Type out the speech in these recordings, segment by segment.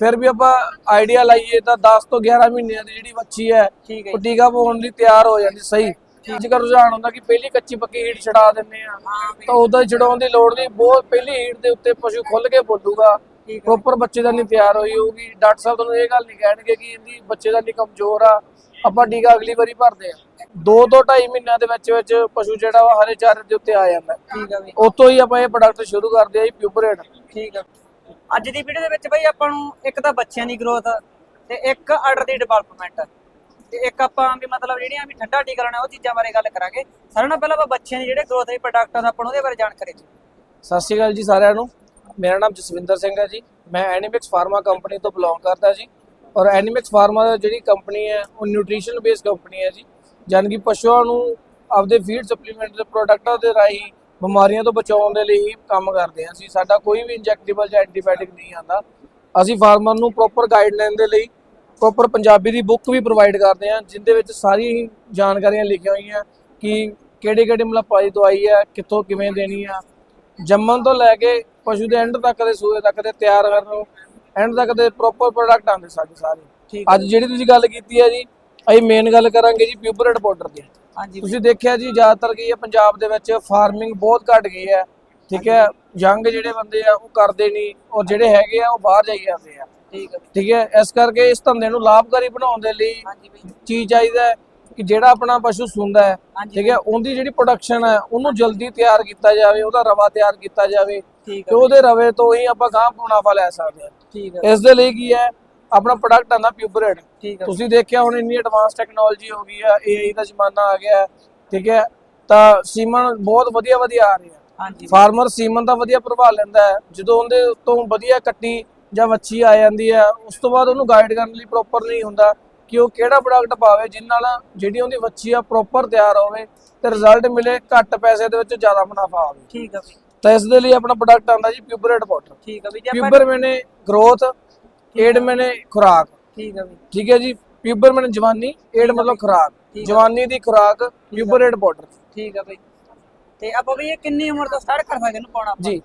ਫਿਰ ਵੀ ਆਪਾਂ ਆਈਡੀਆ ਲਾਈਏ ਤਾਂ 10 ਤੋਂ 11 ਮਹੀਨਿਆਂ ਦੀ ਜਿਹੜੀ ਬੱਚੀ ਹੈ ਉਹ ਟੀਕਾ ਪਾਉਣ ਲਈ ਤਿਆਰ ਹੋ ਜਾਂਦੀ ਸਹੀ। ਕੱਲ੍ਹ ਰੁਝਾਨ ਹੁੰਦਾ ਕਿ ਪਹਿਲੀ ਕੱਚੀ ਪੱਕੀ ਹੀਟ ਛਡਾ ਦਿੰਨੇ ਆ ਤਾਂ ਉਦੋਂ ਛਡਾਉਣ ਦੀ ਲੋੜ ਨਹੀਂ ਬਹੁਤ ਪਹਿਲੀ ਹੀਟ ਦੇ ਉੱਤੇ ਪਸ਼ੂ ਖੁੱਲ ਕੇ ਬੋਲੂਗਾ। ਪ੍ਰੋਪਰ ਬੱਚੇ ਦਾ ਨਹੀਂ ਤਿਆਰ ਹੋਈ ਹੋਊਗੀ। ਡਾਕਟਰ ਸਾਹਿਬ ਤੁਹਾਨੂੰ ਇਹ ਗੱਲ ਨਹੀਂ ਕਹਿਣਗੇ ਕਿ ਇਹਦੀ ਬੱਚੇ ਦਾ ਨਹੀਂ ਕਮਜ਼ੋਰ ਆ। ਆਪਾਂ ਟੀਕਾ ਅਗਲੀ ਵਾਰੀ ਭਰਦੇ ਆ ਦੋ ਤੋਂ 2.5 ਮਹੀਨਿਆਂ ਦੇ ਵਿੱਚ ਵਿੱਚ ਪਸ਼ੂ ਜਿਹੜਾ ਵਾ ਹਰੇ ਚਾਰੇ ਦੇ ਉੱਤੇ ਆ ਜਾਂਦਾ। ਠੀਕ ਹੈ ਬਈ ਉਤੋਂ ਹੀ ਆਪਾਂ ਇਹ ਪ੍ਰੋਡਕਟ ਸ਼ੁਰੂ ਕਰਦੇ ਆ ਜੀ ਪਿਊਪਰੇਟ ਠੀਕ ਹੈ। ਅੱਜ ਦੀ ਵੀਡੀਓ ਦੇ ਵਿੱਚ ਬਈ ਆਪਾਂ ਨੂੰ ਇੱਕ ਤਾਂ ਬੱਚਿਆਂ ਦੀ ਗਰੋਥ ਤੇ ਇੱਕ ਆਰਡਰ ਦੀ ਡਿਵੈਲਪਮੈਂਟ ਤੇ ਇੱਕ ਆਪਾਂ ਵੀ ਮਤਲਬ ਜਿਹੜੀਆਂ ਵੀ ਠੰਡਾ ਟੀਕਾ ਲਾਉਣਾ, ਉਹ ਚੀਜ਼ਾਂ ਬਾਰੇ ਗੱਲ ਕਰਾਂਗੇ। ਸਾਰਿਆਂ ਨਾਲੋਂ ਪਹਿਲਾਂ ਆਪਾਂ ਬੱਚਿਆਂ ਦੀ ਜਿਹੜੇ ਗਰੋਥ ਦੇ ਪ੍ਰੋਡਕਟਾਂ ਆ, ਆਪਾਂ ਨੂੰ ਉਹਦੇ ਬਾਰੇ ਜਾਣਕਾਰੀ ਦਿਓ। ਸਤਿ ਸ਼੍ਰੀ ਅਕਾਲ ਜੀ ਸਾਰਿਆਂ ਨੂੰ। ਮੇਰਾ ਨਾਮ ਜਸਵਿੰਦਰ ਸਿੰਘ ਹੈ ਜੀ। ਮੈਂ ਐਨੀਮਿਕਸ ਫਾਰਮਾ ਕੰਪਨੀ ਤੋਂ ਬਿਲੋਂਗ ਕਰਦਾ ਜੀ। ਔਰ ਐਨੀਮਿਕਸ ਫਾਰਮਾ ਜਿਹੜੀ ਕੰਪਨੀ ਹੈ, ਉਹ ਨਿਊਟ੍ਰੀਸ਼ਨ ਬੇਸਡ ਕੰਪਨੀ ਹੈ ਜੀ। ਜਾਣੀ ਕਿ ਪਸ਼ੂਆਂ ਨੂੰ ਆਪਦੇ ਫੀਡ ਸਪਲੀਮੈਂਟ ਦੇ ਪ੍ਰੋਡਕਟਾਂ ਦੇ ਰਾਹੀਂ ਬਿਮਾਰੀਆਂ ਤੋਂ ਬਚਾਉਣ ਦੇ ਲਈ ਹੀ ਕੰਮ ਕਰਦੇ ਹਾਂ ਅਸੀਂ। ਸਾਡਾ ਕੋਈ ਵੀ ਇੰਜੈਕਟੇਬਲ ਜਾਂ ਐਂਟੀਬਾਇਓਟਿਕ ਨਹੀਂ ਆਂਦਾ ਅਸੀਂ ਫਾਰਮਰ ਨੂੰ ਪ੍ਰੋਪਰ ਗਾਈਡਲਾਈਨ ਦੇ ਲਈ ਪ੍ਰੋਪਰ ਪੰਜਾਬੀ ਦੀ ਬੁੱਕ ਵੀ ਪ੍ਰੋਵਾਈਡ ਕਰਦੇ ਹਾਂ ਜਿੰਦੇ ਵਿੱਚ ਸਾਰੀ ਜਾਣਕਾਰੀਆਂ ਲਿਖੀਆਂ ਹੋਈਆਂ ਕਿ ਕਿਹੜੇ ਕਿਹੜੇ ਮਤਲਬ ਪਾਈ ਦਵਾਈ ਹੈ ਕਿੱਥੋਂ ਕਿਵੇਂ ਦੇਣੀ ਆ। ਜੰਮਣ ਤੋਂ ਲੈ ਕੇ ਪਸ਼ੂ ਦੇ ਐਂਡ ਤੱਕ ਦੇ ਸੂਏ ਤੱਕ ਦੇ ਤਿਆਰ ਕਰਨ ਨੂੰ ਐਂਡ ਤੱਕ ਦੇ ਪ੍ਰੋਪਰ ਪ੍ਰੋਡਕਟ ਆਉਂਦੇ ਸਾਡੇ ਸਾਰੇ। ਅੱਜ ਜਿਹੜੀ ਤੁਸੀਂ ਗੱਲ ਕੀਤੀ ਹੈ ਜੀ ਅਸੀਂ ਮੇਨ ਗੱਲ ਕਰਾਂਗੇ ਜੀ ਪਿਊਬਰੇਟ ਪਾਊਡਰ ਦੀ। ਤੁਸੀਂ ਦੇਖਿਆ ਜੀ ਜ਼ਿਆਦਾਤਰ ਕੀ ਹੈ ਪੰਜਾਬ ਦੇ ਵਿੱਚ ਫਾਰਮਿੰਗ ਬਹੁਤ ਘਟ ਗਈ ਹੈ ਠੀਕ ਹੈ? ਯੰਗ ਜਿਹੜੇ ਬੰਦੇ ਆ ਉਹ ਕਰਦੇ ਨਹੀਂ ਔਰ ਜਿਹੜੇ ਹੈਗੇ ਆ ਉਹ ਬਾਹਰ ਜਾਈ ਜਾਂਦੇ ਆ। ਠੀਕ ਹੈ। ਠੀਕ ਹੈ? ਇਸ ਕਰਕੇ ਇਸ ਧੰਦੇ ਨੂੰ ਲਾਭਕਾਰੀ ਬਣਾਉਣ ਦੇ ਲਈ ਚੀਜ਼ ਚਾਹੀਦਾ ਹੈ ਕਿ ਜਿਹੜਾ ਆਪਣਾ ਪਸ਼ੂ ਸੁੰਦਾ ਹੈ ਠੀਕ ਹੈ? ਉਹਦੀ ਜਿਹੜੀ ਪ੍ਰੋਡਕਸ਼ਨ ਹੈ ਉਹਨੂੰ ਜਲਦੀ ਤਿਆਰ ਕੀਤਾ ਜਾਵੇ ਉਹਦਾ ਰਵਾ ਤਿਆਰ ਕੀਤਾ ਜਾਵੇ ਤੇ ਉਹਦੇ ਰਵੇ ਤੋਂ ਹੀ ਆਪਾਂ ਗਾਂ ਮੁਨਾਫਾ ਲੈ ਸਕਦੇ ਹਾਂ। ਠੀਕ ਹੈ। ਇਸ ਦੇ ਲਈ ਕੀ ਹੈ ਆਪਣਾ ਪ੍ਰੋਡਕਟ ਆਂਦਾ ਪਿਊਬਰੇਟ ਠੀਕ ਹੈ ਤੁਸੀਂ ਦੇਖਿਆ ਹੁਣ ਇੰਨੀ ਐਡਵਾਂਸ ਟੈਕਨੋਲੋਜੀ ਹੋ ਗਈ ਹੈ ਏਆਈ ਦਾ ਜ਼ਮਾਨਾ ਆ ਗਿਆ ਹੈ, ਠੀਕ ਹੈ। ਤਾਂ ਸੀਮਨ ਬਹੁਤ ਵਧੀਆ ਵਧੀਆ ਆ ਰਹੇ। ਆ ਹਾਂਜੀ। ਫਾਰਮਰ ਸੀਮਨ ਦਾ ਵਧੀਆ ਪ੍ਰਭਾਵ ਲੈਂਦਾ ਹੈ। ਜਦੋਂ ਉਹਦੇ ਤੋਂ ਵਧੀਆ ਕੱਟੀ ਜਾਂ ਵੱਛੀ ਆ ਜਾਂਦੀ ਹੈ ਉਸ ਤੋਂ ਬਾਅਦ ਉਹਨੂੰ ਗਾਈਡ ਕਰਨ ਲਈ ਪ੍ਰੋਪਰ ਨਹੀਂ ਹੁੰਦਾ ਕਿ ਉਹ ਕਿਹੜਾ ਪ੍ਰੋਡਕਟ ਪਾਵੇ ਜਿਸ ਨਾਲ ਜਿਹੜੀ ਉਹਦੀ ਵੱਛੀ ਆ ਪ੍ਰੋਪਰ ਤਿਆਰ ਹੋਵੇ ਤੇ ਰਿਜ਼ਲਟ ਮਿਲੇ ਘੱਟ ਪੈਸੇ ਦੇ ਵਿੱਚ ਜ਼ਿਆਦਾ ਮੁਨਾਫਾ ਆਵੇ। ਠੀਕ ਹੈ ਬਈ ਤਾਂ ਇਸ ਦੇ ਲਈ ਆਪਣਾ ਪ੍ਰੋਡਕਟ ਆਂਦਾ ਜੀ ਪਿਊਬਰੇਟ ਵਾਟਰ ਠੀਕ ਹੈ ਬਈ ਜੇ ਆਪਾਂ ਪਿਊਬਰ ਮੈਨੇ ਗਰੋਥ ਏਡ ਮੈਨੇ ਖੁਰਾਕ। ਠੀਕ ਹੈ ਬਈ ਠੀਕ ਹੈ ਜੀ ਪਿਊਬਰ ਮੈਨੇ ਜਵਾਨੀ ਏਡ ਮਤਲਬ ਖੁਰਾਕ। ਜਵਾਨੀ ਦੀ ਖੁਰਾਕ ਪਿਊਬਰੇਟ ਪਾਊਡਰ ਠੀਕ ਹੈ ਬਈ। ਤੇ ਆਪਾਂ ਬਈ ਇਹ ਕਿੰਨੀ ਉਮਰ ਤੋਂ ਸਟਾਰਟ ਕਰ ਸਕਦੇ ਇਹਨੂੰ ਪਾਉਣਾ ਆਪਾਂ? ਜੀ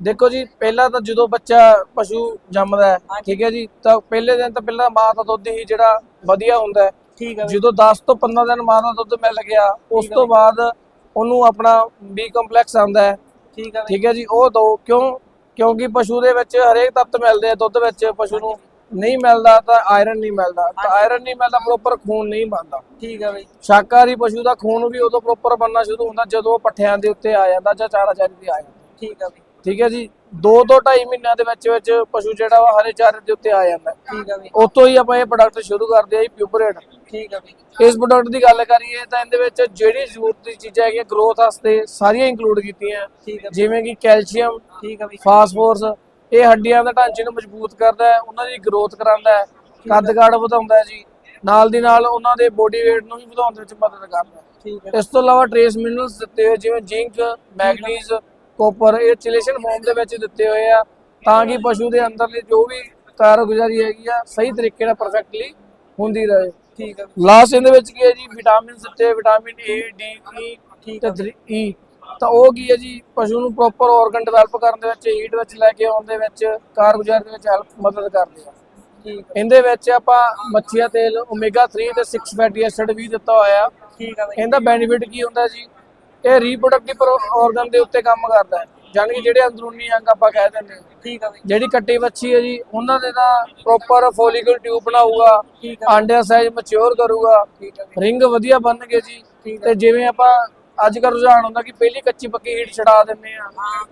ਦੇਖੋ ਜੀ ਪਹਿਲਾਂ ਤਾਂ ਜਦੋਂ ਬੱਚਾ ਪਸ਼ੂ ਜੰਮਦਾ ਹੈ। ਠੀਕ ਹੈ ਜੀ ਤਾਂ ਪਹਿਲੇ ਦਿਨ ਤਾਂ ਪਹਿਲਾਂ ਮਾਂ ਦਾ ਦੁੱਧ ਹੀ ਜਿਹੜਾ ਵਧੀਆ ਹੁੰਦਾ ਹੈ। ਠੀਕ ਹੈ ਜਦੋਂ 10 ਤੋਂ 15 ਦਿਨ ਮਾਂ ਦਾ ਦੁੱਧ ਮਿਲ ਗਿਆ ਉਸ ਤੋਂ ਬਾਅਦ ਉਹਨੂੰ ਆਪਣਾ ਬੀ ਕੰਪਲੈਕਸ ਆਉਂਦਾ ਹੈ। ਠੀਕ ਹੈ ਠੀਕ ਹੈ ਜੀ ਉਹ ਦੋ ਕਿਉਂ? ਕਿਉਂਕਿ ਪਸ਼ੂ ਦੇ ਵਿੱਚ ਹਰੇਕ ਤੱਤ ਮਿਲਦੇ ਆ ਦੁੱਧ ਵਿੱਚ ਪਸ਼ੂ ਨੂੰ। ਨਹੀਂ ਮਿਲਦਾ ਤਾਂ ਆਇਰਨ ਨਹੀਂ ਮਿਲਦਾ। ਤਾਂ। ਆਇਰਨ ਨਹੀਂ ਮਿਲਦਾ ਪ੍ਰੋਪਰ ਖੂਨ ਨਹੀਂ ਬਣਦਾ। ਠੀਕ ਹੈ ਬਈ। ਸ਼ਾਕਾਹਾਰੀ ਪਸ਼ੂ ਦਾ ਖੂਨ ਵੀ ਉਦੋਂ ਪ੍ਰੋਪਰ ਬਣਨਾ ਸ਼ੁਰੂ ਹੁੰਦਾ ਜਦੋਂ ਉਹ ਪੱਠਿਆਂ ਦੇ ਉੱਤੇ ਆ ਜਾਂਦਾ ਜਾਂ ਚਾਰਾ ਚਾਰੀ ਤੇ ਆ ਜਾਂਦਾ। ਠੀਕ ਹੈ ਬਈ। ਠੀਕ ਹੈ ਜੀ? 2 ਤੋਂ 2.5 ਮਹੀਨਿਆਂ ਦੇ ਵਿੱਚ ਵਿੱਚ ਪਸ਼ੂ ਜਿਹੜਾ ਵਾ ਹਰੇ ਚਾਰੇ ਦੇ ਉੱਤੇ ਆ ਜਾਂਦਾ। ਠੀਕ ਹੈ ਬਈ। ਉਤੋਂ ਹੀ ਆਪਾਂ ਇਹ ਪ੍ਰੋਡਕਟ ਸ਼ੁਰੂ ਕਰਦੇ ਆ ਜੀ ਠੀਕ ਹੈ ਬਈ। ਇਸ ਪ੍ਰੋਡਕਟ ਦੀ ਗੱਲ ਕਰੀਏ ਤਾਂ ਇਹਦੇ ਵਿੱਚ ਜਿਹੜੀ ਜ਼ਰੂਰਤ ਦੀ ਚੀਜ਼ਾਂ ਹੈਗੀਆਂ ਗਰੋਥ ਵਾਸਤੇ ਸਾਰੀਆਂ ਇੰਕਲੂਡ ਕੀਤੀਆਂ। ਜਿਵੇਂ ਕਿ ਕੈਲਸ਼ੀਅਮ ਠੀਕ ਹੈ ਬਈ। ਫਾਸਫੋਰਸ ਇਹ ਹੱਡੀਆਂ ਦੇ ਢਾਂਚੇ ਨੂੰ ਮਜ਼ਬੂਤ ਕਰਦਾ ਹੈ ਉਹਨਾਂ ਦੀ ਗਰੋਥ ਕਰਾਉਂਦਾ ਹੈ ਕੱਦ ਕਾਠ ਵਧਾਉਂਦਾ ਹੈ ਜੀ। ਨਾਲ ਦੀ ਨਾਲ ਉਹਨਾਂ ਦੇ ਬੋਡੀ weight ਨੂੰ ਵੀ ਵਧਾਉਣ ਦੇ ਵਿੱਚ ਮਦਦ ਕਰਦਾ ਹੈ। ਠੀਕ ਹੈ। ਇਸ ਤੋਂ ਇਲਾਵਾ ਟ੍ਰੇਸ ਮਿਨਰਲਸ ਦਿੱਤੇ ਹੋਏ ਜਿਵੇਂ ਜ਼ਿੰਕ ਮੈਗਨੀਜ਼ ਕੋਪਰ ਇਹ ਚਿਲੇਸ਼ਨ ਫਾਰਮ ਦੇ ਵਿੱਚ ਦਿੱਤੇ ਹੋਏ ਆ। ਤਾਂ ਕਿ ਪਸ਼ੂ ਦੇ ਅੰਦਰਲੀ ਜੋ ਵੀ ਕਾਰਗੁਜ਼ਾਰੀ ਹੈਗੀ ਆ ਸਹੀ ਤਰੀਕੇ ਨਾਲ ਪਰਫੈਕਟਲੀ ਹੁੰਦੀ ਰਹੇ। ਠੀਕ ਹੈ। ਲਾਸਟ ਇਹਦੇ ਵਿੱਚ ਕੀ ਹੈ ਜੀ? ਵਿਟਾਮਿਨ ਦਿੱਤੇ ਵਿਟਾਮਿਨ ਏ ਡੀ ਈ ਠੀਕ ਤੇ ਈ ਤਾਂ ਉਹ ਕੀ ਹੈ ਜੀ ਪਸ਼ੂ ਨੂੰ ਪ੍ਰੋਪਰ ਆਰਗਨ ਡਿਵੈਲਪ ਕਰਨ ਦੇ ਵਿੱਚ ਹੀਟ ਵਿੱਚ ਲੈ ਕੇ ਆਉਣ ਦੇ ਵਿੱਚ ਕਾਰਗੁਜ਼ਾਰੀ ਦੇ ਵਿੱਚ ਹੈਲਪ ਮਦਦ ਕਰਦੇ ਆ। ਠੀਕ ਇਹਦੇ ਵਿੱਚ ਆਪਾਂ ਮੱਛੀਆ ਤੇਲ ਓਮੇਗਾ 3 ਤੇ 6 ਫੈਟੀ ਐਸਿਡ ਵੀ ਦਿੱਤਾ ਹੋਇਆ। ਠੀਕ ਹੈ ਬਈ। ਇਹਦਾ ਬੈਨੀਫਿਟ ਕੀ ਹੁੰਦਾ ਜੀ? ਇਹ ਰੀਪਰੋਡਕਟਿਵ ਆਰਗਨ ਦੇ ਉੱਤੇ ਕੰਮ ਕਰਦਾ ਹੈ। ਯਾਨੀ ਕਿ ਜਿਹੜੇ ਅੰਦਰੂਨੀ ਅੰਗ ਆਪਾਂ ਕਹਿ ਦਿੰਦੇ ਹਾਂ। ਠੀਕ ਹੈ ਬਈ। ਜਿਹੜੀ ਕੱਟੀ ਵੱਛੀ ਹੈ ਜੀ ਉਹਨਾਂ ਦੇ ਤਾਂ ਪ੍ਰੋਪਰ ਫੋਲੀਕਲ ਟਿਊਬ ਬਣਾਊਗਾ। ਆਂਡਿਆਂ ਸਾਈਜ਼ ਮੈਚੁਰ ਕਰੂਗਾ। ਰਿੰਗ ਵਧੀਆ ਬਣਨਗੇ ਜੀ। ਠੀਕ ਤੇ ਜਿਵੇਂ ਆਪਾਂ ਅੱਜ ਕੱਲ੍ਹ ਰੁਝਾਨ ਹੁੰਦਾ ਕਿ ਪਹਿਲੀ ਕੱਚੀ ਪੱਕੀ ਹੀਟ ਛਡਾ ਦਿੰਨੇ ਆ।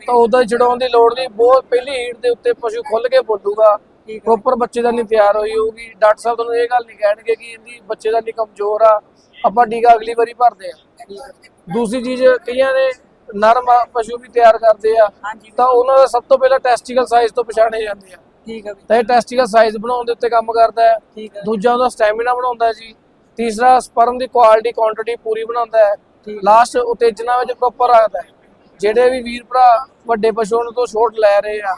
ਤਾਂ ਉਦੋਂ ਛਡਾਉਣ ਦੀ ਲੋੜ ਨਹੀਂ। ਬਹੁਤ ਪਹਿਲੀ ਹੀਟ ਦੇ ਉੱਤੇ ਪਸ਼ੂ ਖੁੱਲ ਕੇ ਬੋਲੂਗਾ। ਪ੍ਰੋਪਰ ਬੱਚੇ ਦਾ ਨਹੀਂ ਤਿਆਰ ਹੋਈ ਹੋਊਗੀ। ਡਾਕਟਰ ਸਾਹਿਬ ਤੁਹਾਨੂੰ ਇਹ ਗੱਲ ਨਹੀਂ ਕਹਿਣਗੇ ਕਿ ਇਹਦੀ ਬੱਚੇ ਦਾ ਨਹੀਂ ਕਮਜ਼ੋਰ ਆ। ਆਪਾਂ ਟੀਕਾ ਅਗਲੀ ਵਾਰੀ ਭਰਦੇ ਆ। ਦੂਸਰੀ ਚੀਜ਼ ਕਈਆਂ ਨੇ ਨਰਮ ਪਸ਼ੂ ਵੀ ਤਿਆਰ ਕਰਦੇ ਆ। ਤਾਂ ਉਹਨਾਂ ਦਾ ਸਭ ਤੋਂ ਪਹਿਲਾਂ ਟੈਸਟੀਕਲ ਸਾਈਜ਼ ਤੋਂ ਪਛਾਣੇ ਜਾਂਦੇ ਆ। ਠੀਕ ਹੈ ਤਾਂ ਇਹ ਟੈਸਟੀਕਲ ਸਾਈਜ਼ ਬਣਾਉਣ ਦੇ ਉੱਤੇ ਕੰਮ ਕਰਦਾ ਹੈ। ਦੂਜਾ ਉਹਦਾ ਸਟੈਮਿਨਾ ਬਣਾਉਂਦਾ ਜੀ। ਤੀਸਰਾ ਸਪਰਮ ਦੀ ਕੁਆਲਿਟੀ ਕੁਆਂਟੀਟੀ ਪੂਰੀ ਬਣਾਉਂਦਾ ਹੈ। ਲਾਸਟ ਉਤੇਜਨਾ ਵਿੱਚ ਪ੍ਰੋਪਰ ਰੱਖਦਾ ਹੈ। ਜਿਹੜੇ ਵੀ ਵੀਰ ਭਰਾ ਵੱਡੇ ਪਸ਼ੂਆਂ ਤੋਂ ਛੋਟ ਲੈ ਰਹੇ ਆ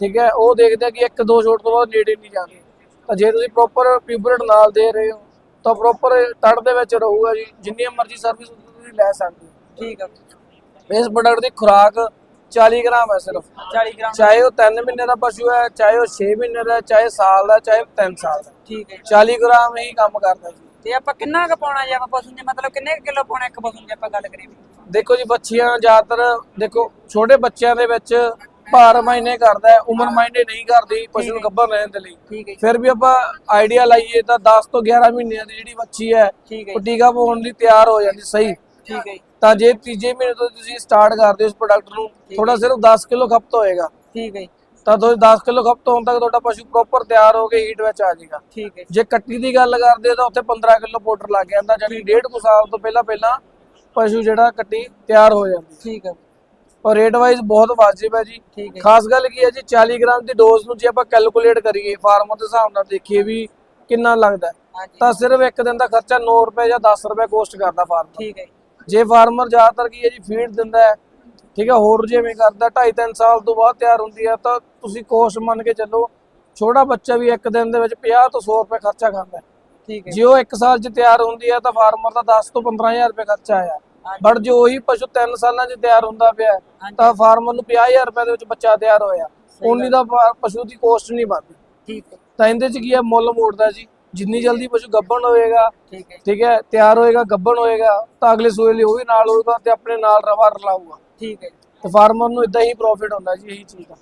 ਠੀਕ ਹੈ ਉਹ ਦੇਖਦੇ ਕਿ ਇੱਕ ਦੋ ਛੋਟ ਤੋਂ ਬਾਅਦ ਨੇੜੇ ਨਹੀਂ ਜਾਂਦੇ ਤਾਂ ਜੇ ਤੁਸੀਂ ਪ੍ਰੋਪਰ ਪਿਊਬਰੇਟ ਨਾਲ ਦੇ ਰਹੇ ਹੋ ਤਾਂ ਪ੍ਰੋਪਰ ਤੜ ਦੇ ਵਿੱਚ ਰਹੂਗਾ ਜੀ। ਜਿੰਨੀ ਮਰਜ਼ੀ ਸਰਵਿਸ ਤੁਸੀਂ ਲੈ ਸਕਦੇ ਹੋ। ਠੀਕ ਹੈ ਇਸ ਪ੍ਰੋਡਕਟ ਦੀ ਖੁਰਾਕ 40 ਗ੍ਰਾਮ ਹੈ ਸਿਰਫ। 40 ਗ੍ਰਾਮ। ਚਾਹੇ ਉਹ 3 ਮਹੀਨੇ ਦਾ ਪਸ਼ੂ ਹੈ ਚਾਹੇ ਉਹ 6 ਮਹੀਨੇ ਦਾ ਚਾਹੇ ਸਾਲ ਦਾ ਚਾਹੇ 3 ਸਾਲ ਦਾ। ਠੀਕ ਹੈ। 40 ਗ੍ਰਾਮ ਹੀ ਕੰਮ ਕਰਦਾ ਜੀ। ਤੇ ਆਪਾਂ ਕਿੰਨਾ ਕੁ ਪਾਉਣਾ ਜੇ ਆਪਾਂ ਪਸ਼ੂ ਨੇ ਮਤਲਬ ਕਿੰਨੇ ਕਿਲੋ ਪਾਉਣਾ ਇੱਕ ਪਸ਼ੂ ਜੇ ਆਪਾਂ ਗੱਲ ਕਰੀਏ? ਦੇਖੋ ਜੀ ਬੱਚੀਆਂ ਜ਼ਿਆਦਾਤਰ ਦੇਖੋ ਛੋਟੇ ਬੱਚਿਆਂ ਦੇ ਵਿੱਚ ਭਾਰ ਮਾਇਨੇ ਕਰਦਾ ਹੈ ਉਮਰ ਮਾਇਨੇ ਨਹੀਂ ਕਰਦੀ ਪਸ਼ੂ ਨੂੰ ਗੱਭਰ ਰਹਿਣ ਦੇ ਲਈ। ਫਿਰ ਵੀ ਆਪਾਂ ਆਈਡੀਆ ਲਾਈਏ ਤਾਂ 10 ਤੋਂ 11 ਮਹੀਨਿਆਂ ਦੀ ਜਿਹੜੀ ਬੱਚੀ ਹੈ ਉਹ ਟੀਕਾ ਪਾਉਣ ਲਈ ਤਿਆਰ ਹੋ ਜਾਂਦੀ ਸਹੀ। ਠੀਕ ਹੈ ਤਾਂ ਜੇ ਤੀਜੇ ਮਹੀਨੇ ਤੋਂ ਤੁਸੀਂ ਸਟਾਰਟ ਕਰਦੇ ਹੋ ਇਸ ਪ੍ਰੋਡਕਟ ਨੂੰ ਥੋੜਾ ਸਿਰਫ 10 ਕਿਲੋ ਖਪਤ ਹੋਏਗਾ। ਠੀਕ ਹੈ ਜੀ, ਤਾਂ ਤੁਸੀਂ 10 ਕਿਲੋ ਖਪਤ ਹੋਣ ਤੱਕ ਤੁਹਾਡਾ ਪਸ਼ੂ ਪ੍ਰੋਪਰ ਤਿਆਰ ਹੋ ਕੇ ਹੀਟ ਵਿੱਚ ਆ ਜਾਏਗਾ ਠੀਕ ਹੈ ਜੇ। ਕੱਟੀ ਦੀ ਗੱਲ ਕਰਦੇ ਹੋ ਤਾਂ ਉੱਥੇ 15 ਕਿਲੋ ਪਾਊਡਰ ਲੱਗ ਜਾਂਦਾ ਜਾਨੀ ਡੇਢ ਕੁ ਸਾਲ ਤੋਂ ਪਹਿਲਾਂ ਪਹਿਲਾਂ ਪਸ਼ੂ ਜਿਹੜਾ ਕੱਟੀ ਤਿਆਰ ਹੋ ਜਾਂਦੀ ਠੀਕ ਹੈ ਔਰ ਰੇਟ ਵਾਈਜ਼ ਬਹੁਤ ਵਾਜਿਬ ਹੈ ਜੀ। ਖਾਸ ਗੱਲ ਕੀ ਹੈ ਜੀ 40 ਗ੍ਰਾਮ ਦੀ ਡੋਜ਼ ਨੂੰ ਜੇ ਆਪਾਂ ਕੈਲਕੂਲੇਟ ਕਰੀਏ ਫਾਰਮਰ ਦੇ ਹਿਸਾਬ ਨਾਲ ਦੇਖੀਏ ਵੀ ਕਿੰਨਾ ਲੱਗਦਾ ਤਾਂ ਸਿਰਫ ਇੱਕ ਦਿਨ ਦਾ ਖਰਚਾ 9 ਰੁਪਏ ਜਾਂ 10 ਰੁਪਏ ਕੋਸਟ ਕਰਦਾ ਫਾਰਮਰ ਠੀਕ ਹੈ ਜੇ। ਫਾਰਮਰ ਜ਼ਿਆਦਾਤਰ ਕੀ ਹੈ ਜੀ ਫੀਡ ਦਿੰਦਾ ਹੈ ਠੀਕ ਹੈ ਹੋਰ ਜਿਵੇਂ ਕਰਦਾ 2.5 3 ਸਾਲ ਤੋਂ ਬਾਅਦ ਤਿਆਰ ਹੁੰਦੀ ਹੈ ਤਾਂ ਤੁਸੀਂ ਕੋਸਟ ਮੰਨ ਕੇ ਚੱਲੋ ਛੋਟਾ ਬੱਚਾ ਵੀ ਇੱਕ ਦਿਨ ਦੇ ਵਿੱਚ 50 ਤੋਂ 100 ਰੁਪਏ ਖਰਚਾ ਕਰਦਾ। ਹੈ ਠੀਕ ਹੈ। ਜੇ ਉਹ 1 ਸਾਲ 'ਚ ਤਿਆਰ ਹੁੰਦੀ ਹੈ ਤਾਂ ਫਾਰਮਰ ਦਾ 10 ਤੋਂ 15000 ਰੁਪਏ ਖਰਚਾ ਆਇਆ। ਬਟ ਜੇ ਉਹੀ ਪਸ਼ੂ 3 ਸਾਲਾਂ 'ਚ ਤਿਆਰ ਹੁੰਦਾ ਪਿਆ। ਤਾਂ ਫਾਰਮਰ ਨੂੰ 50000 ਰੁਪਏ ਦੇ ਵਿੱਚ ਬੱਚਾ ਤਿਆਰ ਹੋਇਆ। ਉਨੀ ਦਾ ਪਸ਼ੂ ਦੀ ਕੋਸਟ ਨਹੀਂ ਬਣਦੀ ਠੀਕ ਹੈ। ਤਾਂ ਇਹਦੇ 'ਚ ਕੀ ਹੈ ਮੁੱਲ ਮੋੜਦਾ ਜੀ। ਜਿੰਨੀ ਜਲਦੀ ਪਸ਼ੂ ਗੱਭਣ ਹੋਏਗਾ ਠੀਕ ਹੈ। ਠੀਕ ਹੈ ਤਿਆਰ ਹੋਏਗਾ ਗੱਭਣ ਹੋਏਗਾ ਤਾਂ ਅਗਲੇ ਸੂਏ ਲਈ ਉਹ ਵੀ ਨਾਲ ਹੋਏਗਾ ਤੇ ਆਪਣੇ ਨਾਲ ਰਵਾ ਰਲਾਊਗਾ ਠੀਕ ਹੈ ਤੇ ਫਾਰਮਰ ਨੂੰ ਇਦਾਂ ਹੀ ਪ੍ਰੋਫਿਟ ਹੁੰਦਾ ਜੀ ਇਹੀ ਚੀਜ਼ ਦਾ।